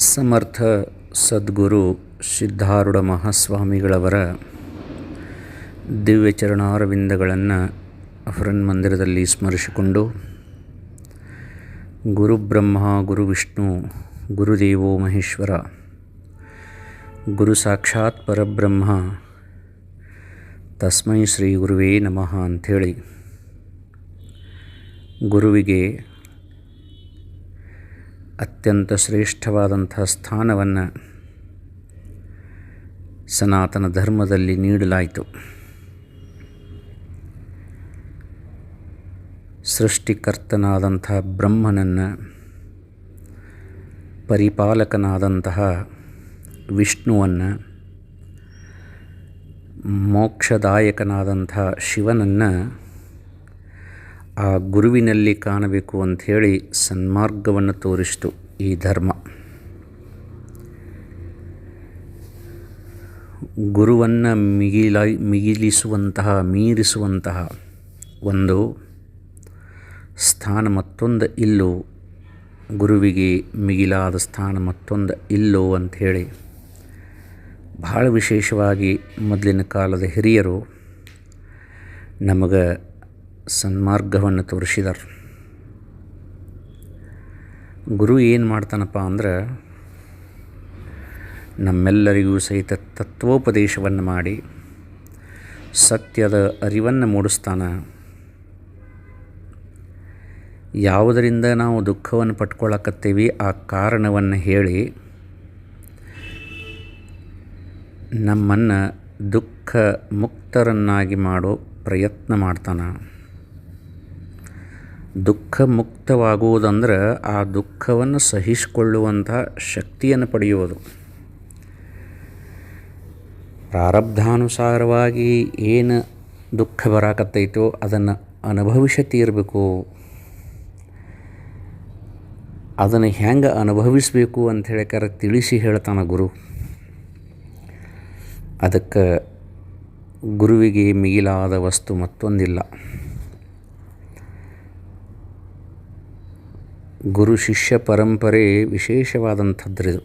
ಸಮರ್ಥ ಸದ್ಗುರು ಸಿದ್ಧಾರೂಢ ಮಹಾಸ್ವಾಮಿಗಳವರ ದಿವ್ಯ ಚರಣಾರವಿಂದಗಳನ್ನು ಮಂದಿರದಲ್ಲಿ ಸ್ಮರಿಸಿಕೊಂಡು ಗುರುಬ್ರಹ್ಮ ಗುರು ವಿಷ್ಣು ಗುರುದೇವೋ ಮಹೇಶ್ವರ, ಗುರು ಸಾಕ್ಷಾತ್ ಪರಬ್ರಹ್ಮ, ತಸ್ಮೈ ಶ್ರೀ ಗುರುವೇ ನಮಃ ಅಂಥೇಳಿ ಗುರುವಿಗೆ ಅತ್ಯಂತ ಶ್ರೇಷ್ಠವಾದಂಥ ಸ್ಥಾನವನ್ನು ಸನಾತನ ಧರ್ಮದಲ್ಲಿ ನೀಡಲಾಯಿತು. ಸೃಷ್ಟಿಕರ್ತನಾದಂತಹ ಬ್ರಹ್ಮನನ್ನು ಪರಿಪಾಲಕನಾದಂತಹ ವಿಷ್ಣುವನ್ನು ಮೋಕ್ಷದಾಯಕನಾದಂಥ ಶಿವನನ್ನು ಆ ಗುರುವಿನಲ್ಲಿ ಕಾಣಬೇಕು ಅಂಥೇಳಿ ಸನ್ಮಾರ್ಗವನ್ನು ತೋರಿಸಿತು ಈ ಧರ್ಮ. ಗುರುವನ್ನು ಮಿಗಿಲ, ಮಿಗಿಲಿಸುವಂತಹ, ಮೀರಿಸುವಂತಹ ಒಂದು ಸ್ಥಾನ ಮತ್ತೊಂದು ಇಲ್ಲೋ, ಗುರುವಿಗೆ ಮಿಗಿಲಾದ ಸ್ಥಾನ ಮತ್ತೊಂದು ಇಲ್ಲೋ ಅಂಥೇಳಿ ಭಾಳ ವಿಶೇಷವಾಗಿ ಮೊದಲಿನ ಕಾಲದ ಹಿರಿಯರು ನಮಗೆ ಸನ್ಮಾರ್ಗವನ್ನು ತೋರಿಸಿದರು. ಗುರು ಏನು ಮಾಡ್ತಾನಪ್ಪ ಅಂದ್ರೆ, ನಮ್ಮೆಲ್ಲರಿಗೂ ಸಹಿತ ತತ್ವೋಪದೇಶವನ್ನು ಮಾಡಿ, ಸತ್ಯದ ಅರಿವನ್ನು ಮೂಡಿಸ್ತಾನೆ. ಯಾವುದರಿಂದ ನಾವು ದುಃಖವನ್ನು ಪಟ್ಕೊಳ್ಳಕತ್ತೀವಿ ಆ ಕಾರಣವನ್ನು ಹೇಳಿ, ನಮ್ಮನ್ನು ದುಃಖ ಮುಕ್ತರನ್ನಾಗಿ ಮಾಡೋ ಪ್ರಯತ್ನ ಮಾಡ್ತಾನೆ. ದುಃಖ ಮುಕ್ತವಾಗುವುದಂದ್ರೆ ಆ ದುಃಖವನ್ನು ಸಹಿಸಿಕೊಳ್ಳುವಂಥ ಶಕ್ತಿಯನ್ನು ಪಡೆಯುವುದು. ಪ್ರಾರಬ್ಧಾನುಸಾರವಾಗಿ ಏನು ದುಃಖ ಬರಾಕತ್ತೈತೋ ಅದನ್ನು ಅನುಭವಿಸ ತೀರಬೇಕು. ಅದನ್ನು ಹೆಂಗೆ ಅನುಭವಿಸಬೇಕು ಅಂತ ಹೇಳಿಕಾರ ತಿಳಿಸಿ ಹೇಳ್ತಾನೆ ಗುರು. ಅದಕ್ಕೆ ಗುರುವಿಗೆ ಮಿಗಿಲಾದ ವಸ್ತು ಮತ್ತೊಂದಿಲ್ಲ. ಗುರು ಶಿಷ್ಯ ಪರಂಪರೆ ವಿಶೇಷವಾದಂಥದ್ರಿದು.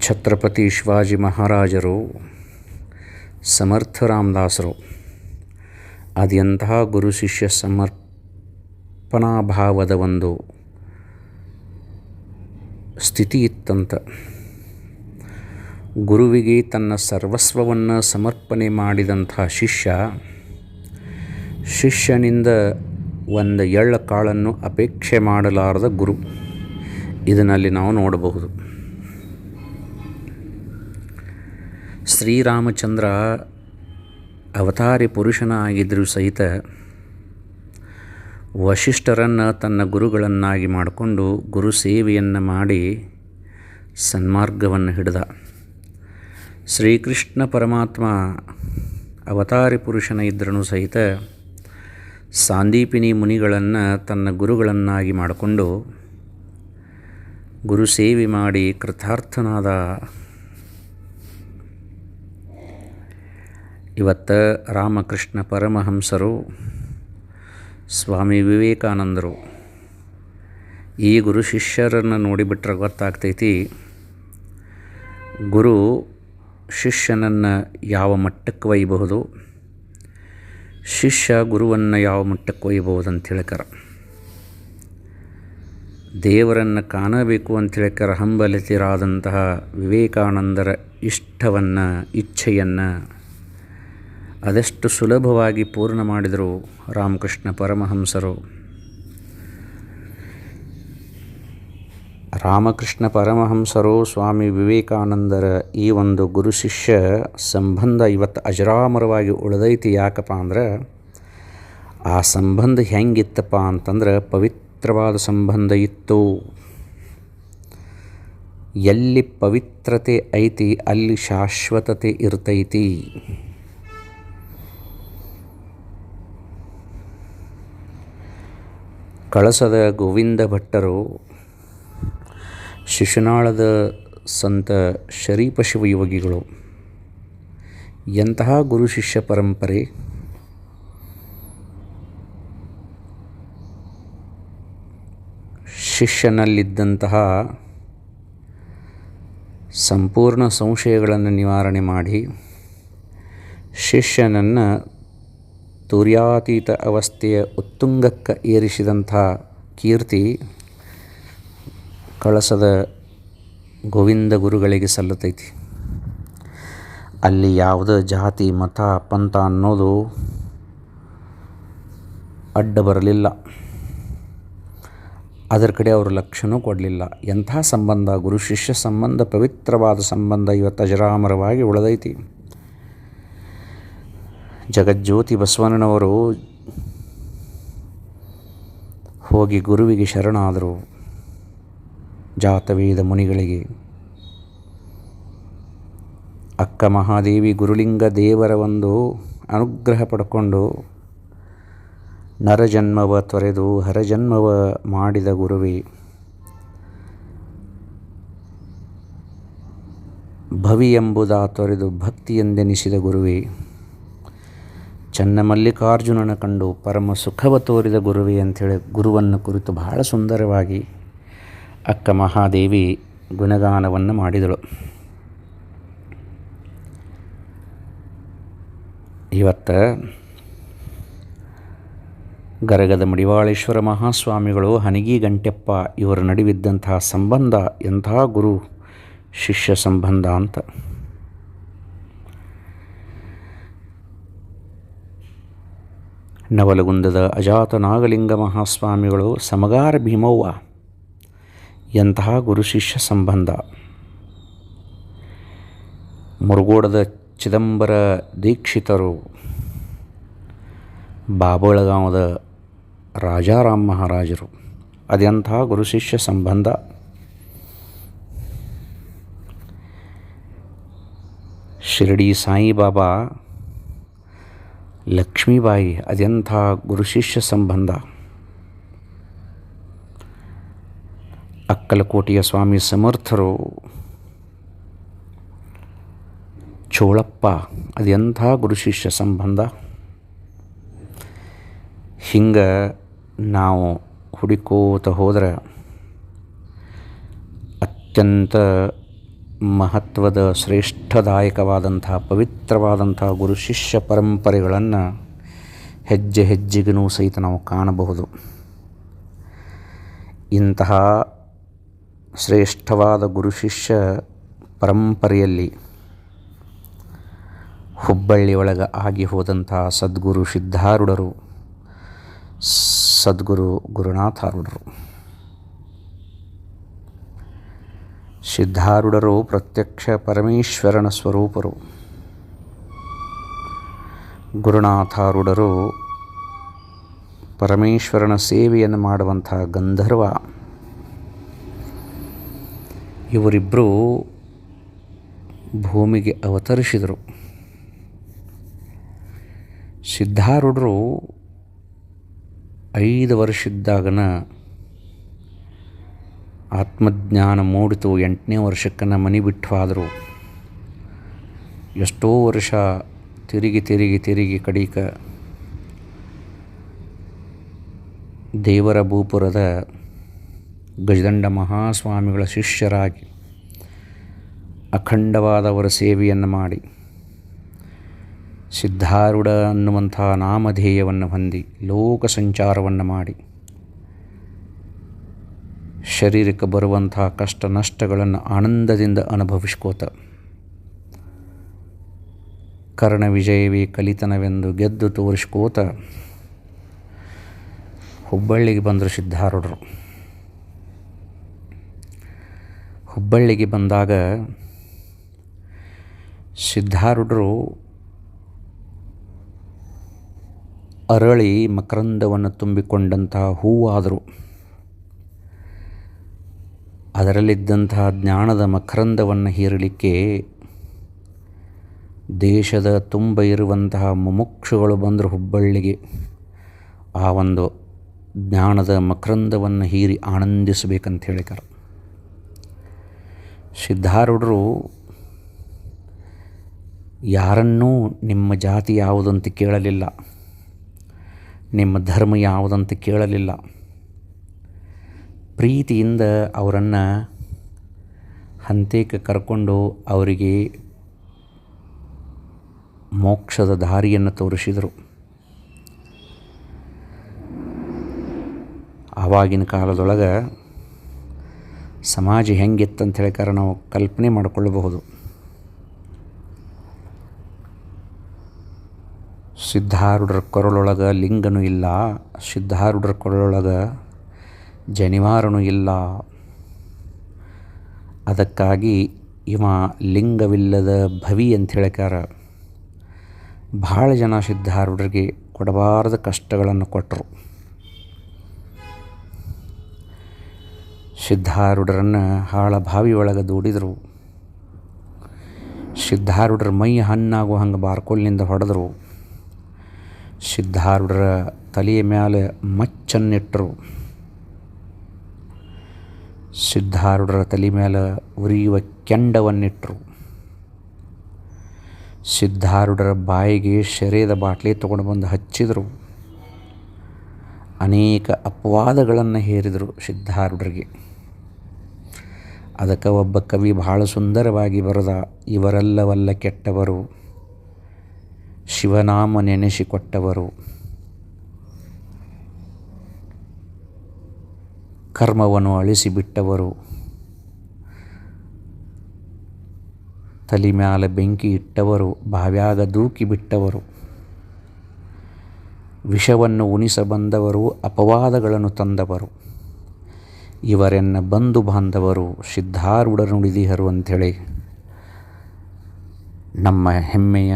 ಛತ್ರಪತಿ ಶಿವಾಜಿ ಮಹಾರಾಜರು, ಸಮರ್ಥ ರಾಮದಾಸರು ಅದೆಂತಹ ಗುರು ಶಿಷ್ಯ ಸಮರ್ಪಣಾಭಾವದ ಒಂದು ಸ್ಥಿತಿ ಇತ್ತಂತ. ಗುರುವಿಗೆ ತನ್ನ ಸರ್ವಸ್ವವನ್ನು ಸಮರ್ಪಣೆ ಮಾಡಿದಂಥ ಶಿಷ್ಯ, ಶಿಷ್ಯನಿಂದ ಒಂದು ಎಳ್ಳ ಕಾಳನ್ನು ಅಪೇಕ್ಷೆ ಮಾಡಲಾರದ ಗುರು. ಇದನ್ನಲ್ಲಿ ನಾವು ನೋಡಬಹುದು. ಶ್ರೀರಾಮಚಂದ್ರ ಅವತಾರಿ ಪುರುಷನಾಗಿದ್ದರೂ ಸಹಿತ ವಶಿಷ್ಠರನ್ನು ತನ್ನ ಗುರುಗಳನ್ನಾಗಿ ಮಾಡಿಕೊಂಡು ಗುರು ಸೇವೆಯನ್ನು ಮಾಡಿ ಸನ್ಮಾರ್ಗವನ್ನು ಹಿಡಿದ. ಶ್ರೀಕೃಷ್ಣ ಪರಮಾತ್ಮ ಅವತಾರಿ ಪುರುಷನ ಇದ್ರೂ ಸಹಿತ ಸಾಂದೀಪಿನಿ ಮುನಿಗಳನ್ನು ತನ್ನ ಗುರುಗಳನ್ನಾಗಿ ಮಾಡಿಕೊಂಡು ಗುರು ಸೇವೆ ಮಾಡಿ ಕೃತಾರ್ಥನಾದ. ಇವತ್ತು ರಾಮಕೃಷ್ಣ ಪರಮಹಂಸರು, ಸ್ವಾಮಿ ವಿವೇಕಾನಂದರು ಈ ಗುರು ಶಿಷ್ಯರನ್ನು ನೋಡಿಬಿಟ್ರೆ ಗೊತ್ತಾಗ್ತೈತಿ, ಗುರು ಶಿಷ್ಯನನ್ನು ಯಾವ ಮಟ್ಟಕ್ಕೆ ಒಯ್ಯಬಹುದು ಶಿಷ್ಯ ಗುರುವನ್ನು ಯಾವ ಮಟ್ಟಕ್ಕೆ ಒಯ್ಯಬಹುದು ಅಂತ ಹೇಳ್ಕಾರ ದೇವರನ್ನು ಕಾಣಬೇಕು ಅಂತ ಹೇಳ್ಕಾರ ಹಂಬಲಿತರಾದಂತಹ ವಿವೇಕಾನಂದರ ಇಷ್ಟವನ್ನು, ಇಚ್ಛೆಯನ್ನು ಅದೆಷ್ಟು ಸುಲಭವಾಗಿ ಪೂರ್ಣ ಮಾಡಿದರು ರಾಮಕೃಷ್ಣ ಪರಮಹಂಸರು. ರಾಮಕೃಷ್ಣ ಪರಮಹಂಸರು ಸ್ವಾಮಿ ವಿವೇಕಾನಂದರ ಈ ಒಂದು ಗುರು ಶಿಷ್ಯ ಸಂಬಂಧ ಇವತ್ತು ಅಜರಾಮರವಾಗಿ ಉಳಿದೈತಿ ಯಾಕಪ್ಪ ಅಂದ್ರೆ, ಆ ಸಂಬಂಧ ಹೆಂಗಿತ್ತಪ್ಪ ಅಂತಂದ್ರೆ ಪವಿತ್ರವಾದ ಸಂಬಂಧ ಇತ್ತು. ಎಲ್ಲಿ ಪವಿತ್ರತೆ ಐತಿ, ಅಲ್ಲಿ ಶಾಶ್ವತತೆ ಇರ್ತೈತಿ. ಕಳಸದ ಗೋವಿಂದ ಭಟ್ಟರು ಶಿಶುನಾಳದ ಸಂತ ಶರೀಪ ಶಿವಯೋಗಿಗಳು ಎಂತಹ ಗುರು ಶಿಷ್ಯ ಪರಂಪರೆ? ಶಿಷ್ಯನಲ್ಲಿದ್ದಂತಹ ಸಂಪೂರ್ಣ ಸಂಶಯಗಳನ್ನು ನಿವಾರಣೆ ಮಾಡಿ ಶಿಷ್ಯನನ್ನು ತುರ್ಯಾತೀತ ಅವಸ್ಥೆಯ ಉತ್ತುಂಗಕ್ಕೆ ಏರಿಸಿದಂಥ ಕೀರ್ತಿ ಕಳಸದ ಗೋವಿಂದ ಗುರುಗಳಿಗೆ ಸಲ್ಲತೈತಿ. ಅಲ್ಲಿ ಯಾವುದೇ ಜಾತಿ, ಮತ, ಪಂಥ ಅನ್ನೋದು ಅಡ್ಡ ಬರಲಿಲ್ಲ. ಅದರ ಕಡೆ ಅವರು ಲಕ್ಷ್ಯನೂ ಕೊಡಲಿಲ್ಲ. ಎಂಥ ಸಂಬಂಧ? ಗುರು ಶಿಷ್ಯ ಸಂಬಂಧ, ಪವಿತ್ರವಾದ ಸಂಬಂಧ ಇವತ್ತು ಅಜರಾಮರವಾಗಿ ಉಳಿದೈತಿ. ಜಗಜ್ಯೋತಿ ಬಸವಣ್ಣನವರು ಹೋಗಿ ಗುರುವಿಗೆ ಶರಣಾದರು. ಜಾತವೇದ ಮುನಿಗಳಿಗೆ. ಅಕ್ಕ ಮಹಾದೇವಿ ಗುರುಲಿಂಗ ದೇವರ ಒಂದು ಅನುಗ್ರಹ ಪಡ್ಕೊಂಡು ನರಜನ್ಮವ ತೊರೆದು ಹರಜನ್ಮವ ಮಾಡಿದ ಗುರುವಿ. ಭವಿ ಎಂಬುದ ತೊರೆದು ಭಕ್ತಿ ಎಂದೆನಿಸಿದ ಗುರುವಿ. ಚನ್ನಮಲ್ಲಿಕಾರ್ಜುನನ ಕಂಡು ಪರಮ ಸುಖವ ತೋರಿದ ಗುರುವಿ ಅಂಥೇಳಿ ಗುರುವನ್ನು ಕುರಿತು ಬಹಳ ಸುಂದರವಾಗಿ ಅಕ್ಕ ಮಹಾದೇವಿ ಗುಣಗಾನವನ್ನು ಮಾಡಿದಳು. ಇವತ್ತು ಗರಗದ ಮಡಿವಾಳೇಶ್ವರ ಮಹಾಸ್ವಾಮಿಗಳು ಹನಿಗಿ ಗಂಟೆಪ್ಪ ಇವರ ನಡುವಿದ್ದಂತಹ ಸಂಬಂಧ ಎಂಥ ಗುರು ಶಿಷ್ಯ ಸಂಬಂಧ ಅಂತ. ನವಲಗುಂದದ ಅಜಾತ ನಾಗಲಿಂಗ ಮಹಾಸ್ವಾಮಿಗಳು ಸಮಗಾರ ಭೀಮವ್ವ ಎಂತಹ ಗುರು ಶಿಷ್ಯ ಸಂಬಂಧ? ಮುರುಗೋಡದ ಚಿದಂಬರ ದೀಕ್ಷಿತರು, ಬಾಬಳಗಾಂವದ ರಾಜಾರಾಮ್ ಮಹಾರಾಜರು ಅದೆಂತಹ ಗುರು ಶಿಷ್ಯ ಸಂಬಂಧ? ಶಿರಡಿ ಸಾಯಿಬಾಬಾ, ಲಕ್ಷ್ಮೀಬಾಯಿ, ಅದೆಂಥ ಗುರು ಶಿಷ್ಯ ಸಂಬಂಧ? ಅಕ್ಕಲಕೋಟೆಯ ಸ್ವಾಮಿ ಸಮರ್ಥರು, ಚೋಳಪ್ಪ ಅದೆಂಥ ಗುರು ಶಿಷ್ಯ ಸಂಬಂಧ? ಹಿಂಗೆ ನಾವು ಹುಡುಕೋತ ಹೋದ್ರೆ ಅತ್ಯಂತ ಮಹತ್ವದ, ಶ್ರೇಷ್ಠದಾಯಕವಾದಂಥ, ಪವಿತ್ರವಾದಂಥ ಗುರು ಶಿಷ್ಯ ಪರಂಪರೆಗಳನ್ನು ಹೆಜ್ಜೆ ಹೆಜ್ಜೆಗೂ ಸಹಿತ ನಾವು ಕಾಣಬಹುದು. ಇಂತಹ ಶ್ರೇಷ್ಠವಾದ ಗುರು ಶಿಷ್ಯ ಪರಂಪರೆಯಲ್ಲಿ ಹುಬ್ಬಳ್ಳಿ ಒಳಗೆ ಆಗಿ ಹೋದಂಥ ಸದ್ಗುರು ಸಿದ್ಧಾರೂಢರು, ಸದ್ಗುರು ಗುರುನಾಥಾರೂಢರು. ಸಿದ್ಧಾರೂಢರು ಪ್ರತ್ಯಕ್ಷ ಪರಮೇಶ್ವರನ ಸ್ವರೂಪರು. ಗುರುನಾಥಾರೂಢರು ಪರಮೇಶ್ವರನ ಸೇವೆಯನ್ನು ಮಾಡುವಂಥ ಗಂಧರ್ವ. ಇವರಿಬ್ಬರು ಭೂಮಿಗೆ ಅವತರಿಸಿದರು. ಸಿದ್ಧಾರೂಢರು ಐದು ವರ್ಷದ್ದಾಗನ ಆತ್ಮಜ್ಞಾನ ಮೂಡಿತು, ಎಂಟನೇ ವರ್ಷಕ್ಕನ ಮನೆ ಬಿಟ್ಟು ಆದರು ಎಷ್ಟೋ ವರ್ಷ ತಿರುಗಿ ತಿರುಗಿ ತಿರುಗಿ ಕಡಿಕ ದೇವರ ಭೂಪುರದ ಗಜದಂಡ ಮಹಾಸ್ವಾಮಿಗಳ ಶಿಷ್ಯರಾಗಿ ಅಖಂಡವಾದವರ ಸೇವೆಯನ್ನು ಮಾಡಿ ಸಿದ್ಧಾರೂಢ ಅನ್ನುವಂಥ ನಾಮಧೇಯವನ್ನು ಹೊಂದಿ ಲೋಕ ಸಂಚಾರವನ್ನು ಮಾಡಿ ಶರೀರಕ್ಕೆ ಬರುವಂಥ ಕಷ್ಟ ನಷ್ಟಗಳನ್ನು ಆನಂದದಿಂದ ಅನುಭವಿಸ್ಕೋತ ಕರ್ಣ ವಿಜಯವೇ ಕಲಿತನವೆಂದು ಗೆದ್ದು ತೋರಿಸ್ಕೋತ ಹುಬ್ಬಳ್ಳಿಗೆ ಬಂದರು ಸಿದ್ಧಾರೂಢರು. ಹುಬ್ಬಳ್ಳಿಗೆ ಬಂದಾಗ ಸಿದ್ಧಾರೂಢರು ಅರಳಿ ಮಕರಂದವನ್ನು ತುಂಬಿಕೊಂಡಂತಹ ಹೂವಾದರು ಅದರಲ್ಲಿದ್ದಂತಹ ಜ್ಞಾನದ ಮಕರಂದವನ್ನು ಹೀರಲಿಕ್ಕೆ ದೇಶದ ತುಂಬ ಇರುವಂತಹ ಮುಮುಕ್ಷುಗಳು ಬಂದರು ಹುಬ್ಬಳ್ಳಿಗೆ. ಆ ಒಂದು ಜ್ಞಾನದ ಮಕರಂದವನ್ನು ಹೀರಿ ಆನಂದಿಸಬೇಕಂತ ಹೇಳಿಕಾರ. ಸಿದ್ಧಾರೂಢರು ಯಾರನ್ನೂ ನಿಮ್ಮ ಜಾತಿ ಯಾವುದಂತ ಕೇಳಲಿಲ್ಲ, ನಿಮ್ಮ ಧರ್ಮ ಯಾವುದಂತ ಕೇಳಲಿಲ್ಲ. ಪ್ರೀತಿಯಿಂದ ಅವರನ್ನು ಹಂತೇಕ ಕರ್ಕೊಂಡು ಅವರಿಗೆ ಮೋಕ್ಷದ ದಾರಿಯನ್ನು ತೋರಿಸಿದರು. ಆವಾಗಿನ ಕಾಲದೊಳಗೆ ಸಮಾಜ ಹೆಂಗಿತ್ತಂತ ಹೇಳಿಕಾರ ನಾವು ಕಲ್ಪನೆ ಮಾಡಿಕೊಳ್ಳಬಹುದು. ಸಿದ್ಧಾರೂಢರ ಕೊರಳೊಳಗೆ ಲಿಂಗನೂ ಇಲ್ಲ, ಸಿದ್ಧಾರೂಢರ ಕೊರಳೊಳಗೆ ಜನಿವಾರನೂ ಇಲ್ಲ. ಅದಕ್ಕಾಗಿ ಇವ ಲಿಂಗವಿಲ್ಲದ ಭವಿ ಅಂತ ಹೇಳಿಕಾರ ಭಾಳ ಜನ ಸಿದ್ಧಾರೂಢರಿಗೆ ಕೊಡಬಾರದ ಕಷ್ಟಗಳನ್ನು ಕೊಟ್ಟರು. ಸಿದ್ಧಾರೂಢರನ್ನು ಹಾಳ ಬಾವಿ ಒಳಗೆ ದೂಡಿದರು. ಸಿದ್ಧಾರೂಢರ ಮೈ ಹಣ್ಣಾಗೋ ಹಂಗೆ ಬಾರ್ಕೋಲಿನಿಂದ ಹೊಡೆದರು. ಸಿದ್ಧಾರೂಢರ ತಲೆಯ ಮೇಲೆ ಮಚ್ಚನ್ನಿಟ್ಟರು ಸಿದ್ಧಾರೂಢರ ತಲೆ ಮೇಲೆ ಉರಿಯುವ ಕೆಂಡವನ್ನಿಟ್ಟರು ಸಿದ್ಧಾರೂಢರ ಬಾಯಿಗೆ ಶರೀರದ ಬಾಟ್ಲಿ ತೊಗೊಂಡು ಬಂದು ಹಚ್ಚಿದರು. ಅನೇಕ ಅಪವಾದಗಳನ್ನು ಹೇರಿದರು ಸಿದ್ಧಾರೂಢರಿಗೆ. ಅದಕ್ಕೆ ಒಬ್ಬ ಕವಿ ಬಹಳ ಸುಂದರವಾಗಿ ಬರೆದ, ಇವರೆಲ್ಲವಲ್ಲ ಕೆಟ್ಟವರು, ಶಿವನಾಮ ನೆನೆಸಿಕೊಟ್ಟವರು. ಕರ್ಮವನ್ನು ಅಳಿಸಿಬಿಟ್ಟವರು. ತಲೆ ಮ್ಯಾಲೆ ಬೆಂಕಿ ಇಟ್ಟವರು, ಬಾವ್ಯಾಗ ದೂಕಿ ಬಿಟ್ಟವರು. ವಿಷವನ್ನು ಉಣಿಸಬಂದವರು ಅಪವಾದಗಳನ್ನು ತಂದವರು. ಇವರೆನ್ನ ಬಂಧು ಬಾಂಧವರು ಸಿದ್ಧಾರೂಢ ನುಡಿದಿಹರು ಅಂಥೇಳಿ ನಮ್ಮ ಹೆಮ್ಮೆಯ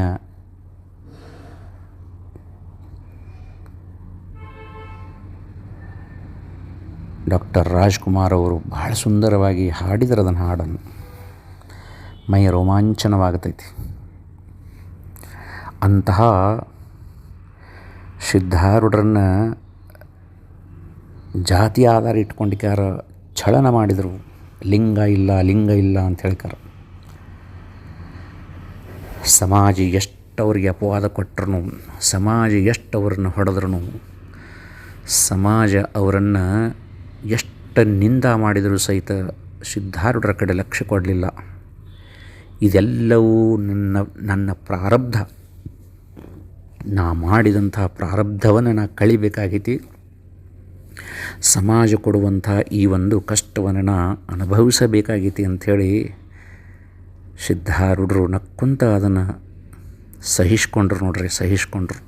ಡಾಕ್ಟರ್ ರಾಜ್ಕುಮಾರ್ ಅವರು ಬಹಳ ಸುಂದರವಾಗಿ ಹಾಡಿದ್ರೆ ಅದನ್ನು ಹಾಡನ್ನು. ಮೈ ರೋಮಾಂಚನವಾಗತೈತಿ. ಅಂತಹ ಸಿದ್ಧಾರೂಢರನ್ನು ಜಾತಿ ಆಧಾರ ಇಟ್ಕೊಂಡಿಕ್ಯಾರ ಛಳನ ಮಾಡಿದರು. ಲಿಂಗ ಇಲ್ಲ ಲಿಂಗ ಇಲ್ಲ ಅಂತ ಹೇಳ್ಕಾರ ಸಮಾಜ ಎಷ್ಟು ಅವ್ರಿಗೆ ಅಪವಾದ ಕೊಟ್ಟರು ಸಮಾಜ ಎಷ್ಟು ಅವ್ರನ್ನ ಹೊಡೆದ್ರು ಸಮಾಜ ಅವರನ್ನು ಎಷ್ಟು ನಿಂದ ಮಾಡಿದರೂ ಸಹಿತ ಸಿದ್ಧಾರೂಢರ ಕಡೆ ಲಕ್ಷ್ಯ ಕೊಡಲಿಲ್ಲ. ಇದೆಲ್ಲವೂ ನನ್ನ ನನ್ನ ಪ್ರಾರಬ್ಧ. ನಾ ಮಾಡಿದಂಥ ಪ್ರಾರಬ್ಧವನ್ನು ನಾ ಕಳಿಬೇಕಾಗೈತಿ. ಸಮಾಜ ಕೊಡುವಂಥ ಈ ಒಂದು ಕಷ್ಟವನ್ನು ಅನುಭವಿಸಬೇಕಾಗೈತಿ ಅಂಥೇಳಿ ಸಿದ್ಧಾರೂಢರು ನಕ್ಕೊಂತ ಅದನ್ನು ಸಹಿಸ್ಕೊಂಡ್ರು ನೋಡ್ರಿ, ಸಹಿಸ್ಕೊಂಡ್ರು.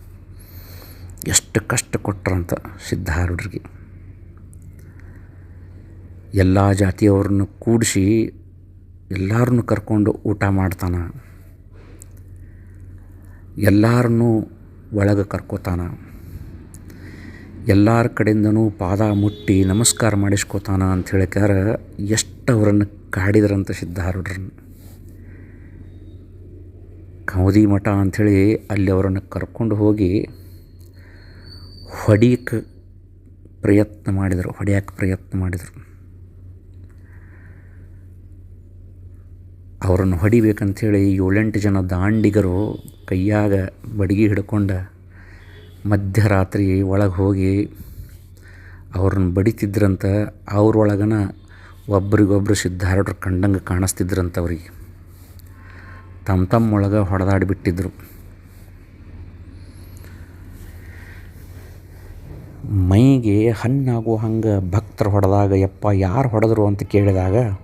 ಎಷ್ಟು ಕಷ್ಟ ಕೊಟ್ರಂತ ಸಿದ್ಧಾರೂಢರಿಗೆ. ಎಲ್ಲ ಜಾತಿಯವ್ರನ್ನ ಕೂಡಿಸಿ ಎಲ್ಲರನ್ನು ಕರ್ಕೊಂಡು ಊಟ ಮಾಡ್ತಾನೆ. ಎಲ್ಲರನ್ನೂ ಒಳಗೆ ಕರ್ಕೋತಾನ. ಎಲ್ಲರ ಕಡೆಯಿಂದನೂ ಪಾದ ಮುಟ್ಟಿ ನಮಸ್ಕಾರ ಮಾಡಿಸ್ಕೋತಾನ ಅಂತ ಹೇಳಿಕಾರ ಎಷ್ಟು ಅವರನ್ನು ಕಾಡಿದ್ರಂತ ಸಿದ್ಧಾರೂಢರನ್ನು. ಕೌದಿ ಮಠ ಅಂಥೇಳಿ ಅಲ್ಲಿ ಅವರನ್ನು ಕರ್ಕೊಂಡು ಹೋಗಿ ಹೊಡಿಯಕ್ಕೆ ಪ್ರಯತ್ನ ಮಾಡಿದರು ಹೊಡೆಯಕ್ಕೆ ಪ್ರಯತ್ನ ಮಾಡಿದರು. ಅವರನ್ನು ಹೊಡಿಬೇಕಂಥೇಳಿ ಏಳೆಂಟು ಜನ ದಾಂಡಿಗರು ಕೈಯಾಗ ಬಡಿಗೆ ಹಿಡ್ಕೊಂಡು ಮಧ್ಯರಾತ್ರಿ ಒಳಗೆ ಹೋಗಿ ಅವ್ರನ್ನ ಬಡಿತಿದ್ರಂತ ಅವ್ರೊಳಗನ ಒಬ್ರಿಗೊಬ್ರು ಸಿದ್ಧಾರೂಢರು ಕಂಡಂಗೆ ಕಾಣಿಸ್ತಿದ್ರಂತ ಅವ್ರಿಗೆ. ತಮ್ಮ ತಮ್ಮೊಳಗೆ ಹೊಡೆದಾಡಿಬಿಟ್ಟಿದ್ರು ಮೈಗೆ ಹಣ್ಣಾಗೋ ಹಂಗೆ ಭಕ್ತರು ಹೊಡೆದಾಗ, ಯಪ್ಪ ಯಾರು ಹೊಡೆದ್ರು ಅಂತ ಕೇಳಿದಾಗ,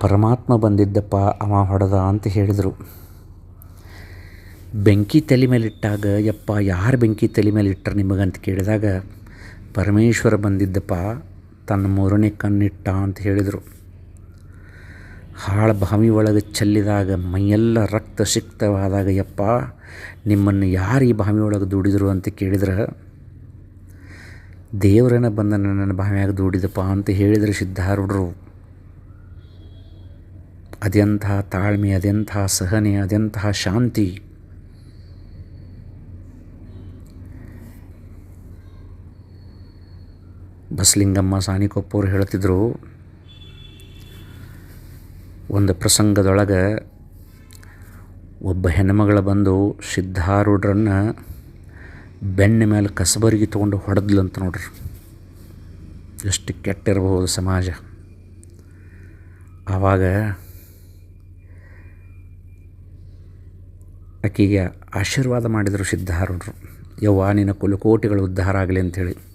ಪರಮಾತ್ಮ ಬಂದಿದ್ದಪ್ಪ, ಅವ ಹೊಡೆದ ಅಂತ ಹೇಳಿದರು. ಬೆಂಕಿ ತಲೆ ಮೇಲಿಟ್ಟಾಗ ಯಪ್ಪ, ಯಾರು ಬೆಂಕಿ ತಲೆ ಮೇಲೆ ಇಟ್ಟರು ನಿಮಗಂತ ಕೇಳಿದಾಗ, ಪರಮೇಶ್ವರ ಬಂದಿದ್ದಪ್ಪ, ತನ್ನ ಮೂರನೇ ಕಣ್ಣಿಟ್ಟ ಅಂತ ಹೇಳಿದರು. ಹಾಳ ಬಾವಿ ಒಳಗೆ ಚೆಲ್ಲಿದಾಗ, ಮೈಯೆಲ್ಲ ರಕ್ತ ಸಿಕ್ತವಾದಾಗ, ಯಪ್ಪ, ನಿಮ್ಮನ್ನು ಯಾರು ಈ ಬಾವಿ ಒಳಗೆ ದುಡಿದರು ಅಂತ ಕೇಳಿದ್ರೆ. ದೇವರನ್ನ ಬಂದ ನನ್ನ ಬಾವಿಯಾಗ ದುಡಿದಪ್ಪ ಅಂತ ಹೇಳಿದರು ಸಿದ್ಧಾರೂಢರು. ಅದೆಂಥ ತಾಳ್ಮೆ, ಅದೆಂಥ ಸಹನೆ ಅದೆಂತಹ ಶಾಂತಿ. ಬಸಲಿಂಗಮ್ಮ ಸಾನಿಕೊಪ್ಪವ್ರು ಹೇಳ್ತಿದ್ರು, ಒಂದು ಪ್ರಸಂಗದೊಳಗೆ ಒಬ್ಬ ಹೆಣ್ಮಗಳ ಬಂದು ಸಿದ್ಧಾರೂಢರನ್ನು ಬೆನ್ನ ಮೇಲೆ ಕಸಬರಿಗೆ ತೊಗೊಂಡು ಹೊಡೆದ್ಲಂತ ನೋಡ್ರಿ. ಎಷ್ಟು ಕೆಟ್ಟಿರಬಹುದು ಸಮಾಜ. ಆವಾಗ ಆಕೆಗೆ ಆಶೀರ್ವಾದ ಮಾಡಿದರು ಸಿದ್ಧಾರೂಢರು. ಯವ್ವ ನಿನ್ನ ಕುಲಕೋಟಿಗಳು ಉದ್ಧಾರ ಆಗಲಿ ಅಂಥೇಳಿ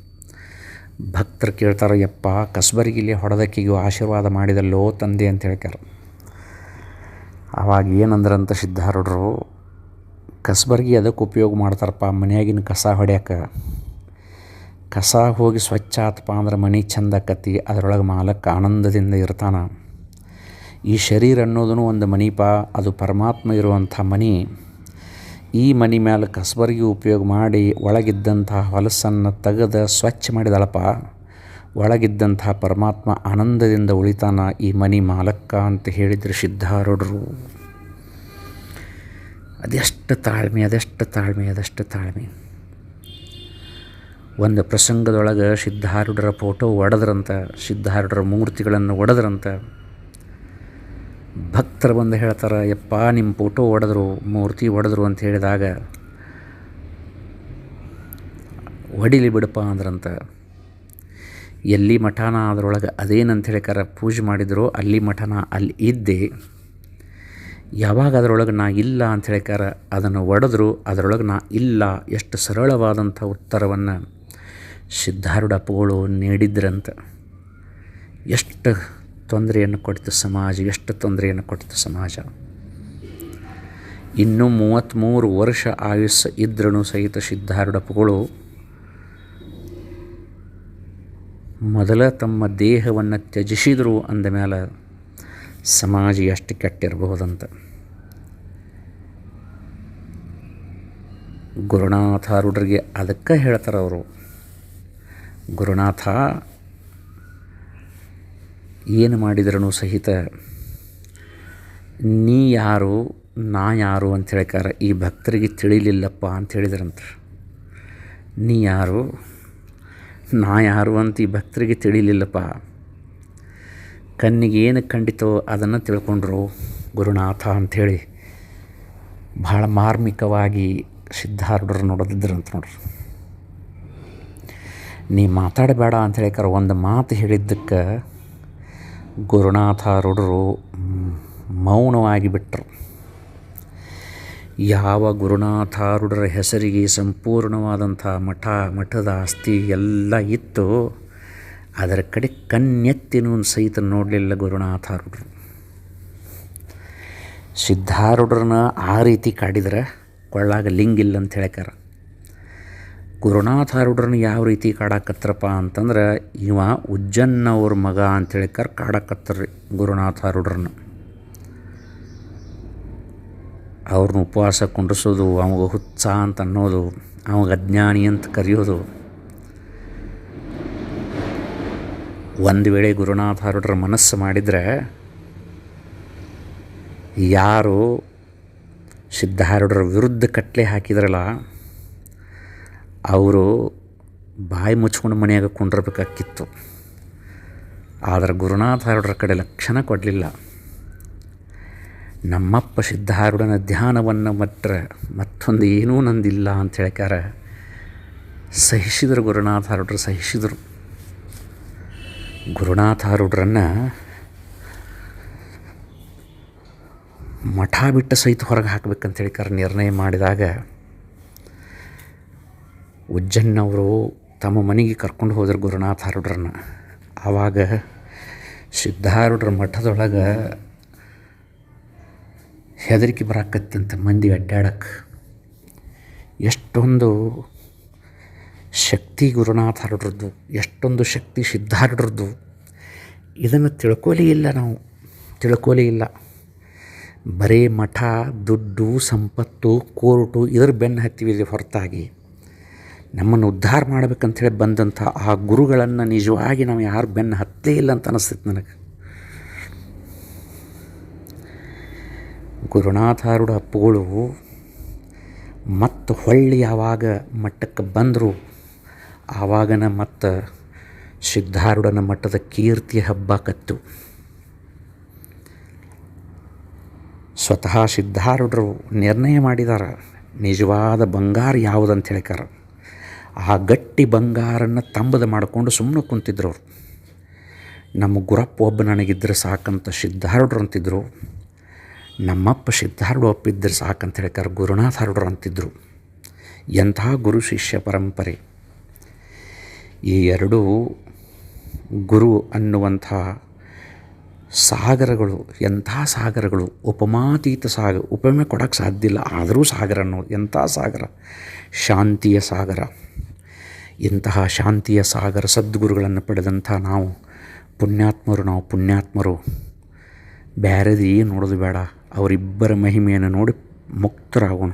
ಭಕ್ತರು ಕೇಳ್ತಾರೆ, ಯಪ್ಪ ಕಸ್ಬರಿಗಿಲ್ಲಿ ಹೊಡೆದಕ್ಕಿಗೂ ಆಶೀರ್ವಾದ ಮಾಡಿದಲ್ಲೋ ತಂದೆ ಅಂತ ಹೇಳ್ತಾರೆ ಆವಾಗ ಏನಂದ್ರಂತ ಸಿದ್ಧಾರೂಢರು, ಕಸ್ಬರ್ಗಿ ಅದಕ್ಕೆ ಉಪಯೋಗ ಮಾಡ್ತಾರಪ್ಪ, ಮನೆಯಾಗಿನ ಕಸ ಹೊಡ್ಯಾಕ. ಕಸ ಹೋಗಿ ಸ್ವಚ್ಛ ಆತಪ್ಪ ಅಂದ್ರೆ ಮನೆ ಚಂದ ಆಕತಿ, ಅದರೊಳಗೆ ಮಾಲಕ್ಕೆ ಆನಂದದಿಂದ ಇರ್ತಾನೆ. ಈ ಶರೀರ ಅನ್ನೋದೂ ಒಂದು ಮನಿಪ, ಅದು ಪರಮಾತ್ಮ ಇರುವಂಥ ಮನಿ ಈ ಮನೆ ಮೇಲೆ ಕಸ್ಬರ್ಗಿ ಉಪಯೋಗ ಮಾಡಿ ಒಳಗಿದ್ದಂತಹ ಹೊಲಸನ್ನು ತೆಗೆದು ಸ್ವಚ್ಛ ಮಾಡಿದಳಪ್ಪ. ಒಳಗಿದ್ದಂತಹ ಪರಮಾತ್ಮ ಆನಂದದಿಂದ ಉಳಿತಾನ ಈ ಮನಿ ಮಾಲಕ್ಕ ಅಂತ ಹೇಳಿದ್ರು ಸಿದ್ಧಾರೂಢರು. ಅದೆಷ್ಟು ತಾಳ್ಮೆ ಅದೆಷ್ಟು ತಾಳ್ಮೆ ಅದೆಷ್ಟು ತಾಳ್ಮೆ. ಒಂದು ಪ್ರಸಂಗದೊಳಗೆ ಸಿದ್ಧಾರೂಢರ ಫೋಟೋ ಒಡೆದ್ರಂತ, ಸಿದ್ಧಾರೂಢರ ಮೂರ್ತಿಗಳನ್ನು ಒಡೆದ್ರಂತ ಭಕ್ತರು ಬಂದು ಹೇಳ್ತಾರೆ, ಯಪ್ಪ ನಿಮ್ಮ ಫೋಟೋ ಒಡೆದ್ರು ಮೂರ್ತಿ ಒಡೆದ್ರು ಅಂತ ಹೇಳಿದಾಗ ಹೊಡಿಲಿ ಬಿಡಪ್ಪ ಅಂದ್ರಂತ. ಎಲ್ಲಿ ಮಠಾನ ಅದರೊಳಗೆ ಅದೇನಂತ ಹೇಳಿಕಾರ ಪೂಜೆ ಮಾಡಿದ್ರು ಅಲ್ಲಿ ಮಠನ ಅಲ್ಲಿ ಇದ್ದೆ. ಯಾವಾಗ ಅದರೊಳಗೆ ನಾ ಇಲ್ಲ ಅಂತ ಹೇಳಿಕಾರ ಅದನ್ನು ಒಡೆದ್ರು ಅದರೊಳಗೆ ನಾ ಇಲ್ಲ. ಎಷ್ಟು ಸರಳವಾದಂಥ ಉತ್ತರವನ್ನು ಸಿದ್ಧಾರೂಢ ಅಪ್ಪಗಳು ನೀಡಿದ್ರಂತ. ಎಷ್ಟು ತೊಂದರೆಯನ್ನು ಕೊಡ್ತು ಸಮಾಜ, ಎಷ್ಟು ತೊಂದರೆಯನ್ನು ಕೊಡ್ತು ಸಮಾಜ. ಇನ್ನೂ ಮೂವತ್ತ್ಮೂರು ವರ್ಷ ಆಯುಸ್ಸು ಇದ್ರೂ ಸಹಿತ ಸಿದ್ಧಾರೂಢಪ್ಪಗಳು ಮೊದಲ ತಮ್ಮ ದೇಹವನ್ನು ತ್ಯಜಿಸಿದರು ಅಂದ ಮೇಲೆ ಸಮಾಜ ಎಷ್ಟು ಕೆಟ್ಟಿರಬಹುದಂತ. ಗುರುನಾಥಾರೂಢರಿಗೆ ಅದಕ್ಕೆ ಹೇಳ್ತಾರೆ ಅವರು ಗುರುನಾಥ ಏನು ಮಾಡಿದ್ರೂ ಸಹಿತ ನೀ ಯಾರು, ನಾ ಯಾರು ಅಂತ ಹೇಳ್ಕಾರ, ಈ ಭಕ್ತರಿಗೆ ತಿಳಿಲಿಲ್ಲಪ್ಪ ಅಂತ ಹೇಳಿದ್ರಂತ. ನೀ ಯಾರು, ನಾ ಯಾರು ಅಂತ ಈ ಭಕ್ತರಿಗೆ ತಿಳಿಲಿಲ್ಲಪ್ಪ. ಕಣ್ಣಿಗೆ ಏನು ಕಂಡಿತೋ ಅದನ್ನು ತಿಳ್ಕೊಂಡ್ರು ಗುರುನಾಥ ಅಂಥೇಳಿ. ಭಾಳ ಮಾರ್ಮಿಕವಾಗಿ ಸಿದ್ಧಾರೂಢರು ಅಂತ ನೋಡ್ರಿ. ನೀ ಮಾತಾಡಬೇಡ ಅಂತ ಹೇಳಿಕಾರ, ಒಂದು ಮಾತು ಹೇಳಿದ್ದಕ್ಕೆ ಗುರುನಾಥಾರೂಢರು ಮೌನವಾಗಿ ಬಿಟ್ಟರು ಯಾವ ಗುರುನಾಥಾರೂಢರ ಹೆಸರಿಗೆ ಸಂಪೂರ್ಣವಾದಂಥ ಮಠ, ಮಠದ ಆಸ್ತಿ ಎಲ್ಲ ಇತ್ತು, ಅದರ ಕಡೆ ಕಣ್ಣೆತ್ತಿನೂ ಸಹಿತ ನೋಡಲಿಲ್ಲ ಗುರುನಾಥಾರೂಢರು. ಸಿದ್ಧಾರೂಢರನ್ನ ಆ ರೀತಿ ಕಾಡಿದ್ರೆ ಕೊಳ್ಳಾಗ ಲಿಂಗಿಲ್ಲ ಅಂತ ಹೇಳ್ಯಾರ ಗುರುನಾಥಾರೂಢರನ್ನ ಯಾವ ರೀತಿ ಕಾಡಾಕತ್ರಪ್ಪ ಅಂತಂದ್ರೆ ಇವ ಉಜ್ಜನ್ನವ್ರ ಮಗ ಅಂತ ಕರ್ ಕಾಡಾಕತ್ತರ್ರಿ ಗುರುನಾಥಾರೂಢರನ್ನ. ಅವ್ರನ್ನ ಉಪವಾಸ ಕುಂಡಿಸೋದು ಅವಾಗ ಹುಚ್ಚ ಅಂತ ಅನ್ನೋದು, ಅವಾಗ ಅಜ್ಞಾನಿ ಅಂತ ಕರೆಯೋದು. ಒಂದು ವೇಳೆ ಗುರುನಾಥಾರೂಢರ ಮನಸ್ಸು ಮಾಡಿದರೆ ಯಾರು ಸಿದ್ಧಾರೂಢರ ವಿರುದ್ಧ ಕಟ್ಲೆ ಹಾಕಿದ್ರಲ್ಲ ಅವರು ಬಾಯಿ ಮುಚ್ಕೊಂಡು ಮನೆಯಾಗ ಕುಂಡಿರ್ಬೇಕಾಗಿತ್ತು ಆದರೆ ಗುರುನಾಥಾರೂಢರ ಕಡೆ ಲಕ್ಷಣ ಕೊಡಲಿಲ್ಲ. ನಮ್ಮಪ್ಪ ಸಿದ್ಧಾರೂಢನ ಧ್ಯಾನವನ್ನು ಮಟ್ರೆ ಮತ್ತೊಂದು ಏನೂ ನಂದಿಲ್ಲ ಅಂತ ಹೇಳ್ಕಾರ ಸಹಿಸಿದರು ಗುರುನಾಥಾರೂಢರು ಸಹಿಸಿದರು. ಗುರುನಾಥಾರೂಢರನ್ನು ಮಠ ಬಿಟ್ಟ ಸಹಿತ ಹೊರಗೆ ಹಾಕ್ಬೇಕಂತ ಹೇಳಿಕಾರ ನಿರ್ಣಯ ಮಾಡಿದಾಗ ಉಜ್ಜನ್ನವರು ತಮ್ಮ ಮನೆಗೆ ಕರ್ಕೊಂಡು ಹೋದ್ರು ಹರುಡ್ರನ್ನ. ಆವಾಗ ಸಿದ್ಧಾರುಡ್ರ ಮಠದೊಳಗೆ ಹೆದರಿಕೆ ಬರಾಕತ್ತಂತ ಮಂದಿ ಅಡ್ಡಾಡಕ್ಕೆ ಎಷ್ಟೊಂದು ಶಕ್ತಿ ಗುರುನಾಥಾರೂಢರದ್ದು ಎಷ್ಟೊಂದು ಶಕ್ತಿ ಸಿದ್ಧಾರುಡ್ರದ್ದು ಇದನ್ನು ತಿಳ್ಕೊಲೇ ಇಲ್ಲ ನಾವು. ತಿಳ್ಕೊಲೇ ಇಲ್ಲ. ಬರೀ ಮಠ, ದುಡ್ಡು, ಸಂಪತ್ತು, ಕೋರ್ಟು, ಇದರ ಬೆನ್ನು ಹತ್ತಿವಿದೆ ಹೊರತಾಗಿ. ನಮ್ಮನ್ನು ಉದ್ಧಾರ ಮಾಡ್ಬೇಕಂತೇಳಿ ಬಂದಂಥ ಆ ಗುರುಗಳನ್ನು ನಿಜವಾಗಿ ನಾವು ಯಾರು ಬೆನ್ನು ಹತ್ತಲೇ ಇಲ್ಲ ಅಂತ ಅನಿಸ್ತೈತೆ ನನಗೆ. ಗುರುನಾಥಾರೂಢ ಅಪ್ಪುಗಳು ಮತ್ತು ಹೊಳ್ಳಿ ಯಾವಾಗ ಮಟ್ಟಕ್ಕೆ ಬಂದರು, ಆವಾಗನ ಮತ್ತು ಸಿದ್ಧಾರೂಢನ ಮಟ್ಟದ ಕೀರ್ತಿ ಹಬ್ಬಕತ್ತು ಸ್ವತಃ ಸಿದ್ಧಾರೂಢರು ನಿರ್ಣಯ ಮಾಡಿದಾರ, ನಿಜವಾದ ಬಂಗಾರ ಯಾವುದಂತ ಹೇಳ್ಕಾರ ಆ ಗಟ್ಟಿ ಬಂಗಾರನ್ನು ತಂಬದ ಮಾಡಿಕೊಂಡು ಸುಮ್ಮನೆ ಕುಂತಿದ್ರು ಅವರು. ನಮ್ಮ ಗುರಪ್ಪ ಒಬ್ಬ ನನಗಿದ್ದರೆ ಸಾಕಂತ ಸಿದ್ಧಾರೂಢರು ಅಂತಿದ್ರು. ನಮ್ಮಪ್ಪ ಸಿದ್ಧಾರೂಢ ಒಪ್ಪಿದ್ರೆ ಸಾಕಂತ ಹೇಳ್ತಾರೆ ಹರಡ್ರು ಅಂತಿದ್ರು. ಎಂಥ ಗುರು ಶಿಷ್ಯ ಪರಂಪರೆ. ಈ ಎರಡೂ ಗುರು ಅನ್ನುವಂಥ ಸಾಗರಗಳು, ಎಂಥ ಸಾಗರಗಳು? ಉಪಮಾತೀತ ಸಾಗರ ಉಪಮೆ ಕೊಡೋಕ್ಕೆ ಸಾಧ್ಯ ಇಲ್ಲ. ಆದರೂ ಸಾಗರ ಅನ್ನೋದು. ಎಂಥ ಸಾಗರ? ಶಾಂತಿಯ ಸಾಗರ. ಇಂತಹ ಶಾಂತಿಯ ಸಾಗರ ಸದ್ಗುರುಗಳನ್ನು ಪಡೆದಂಥ ನಾವು ಪುಣ್ಯಾತ್ಮರು ನಾವು ಪುಣ್ಯಾತ್ಮರು. ಬೇರೆದು ಏನು ನೋಡೋದು ಬೇಡ. ಅವರಿಬ್ಬರ ಮಹಿಮೆಯನ್ನು ನೋಡಿ ಮುಕ್ತರಾಗೋಣ.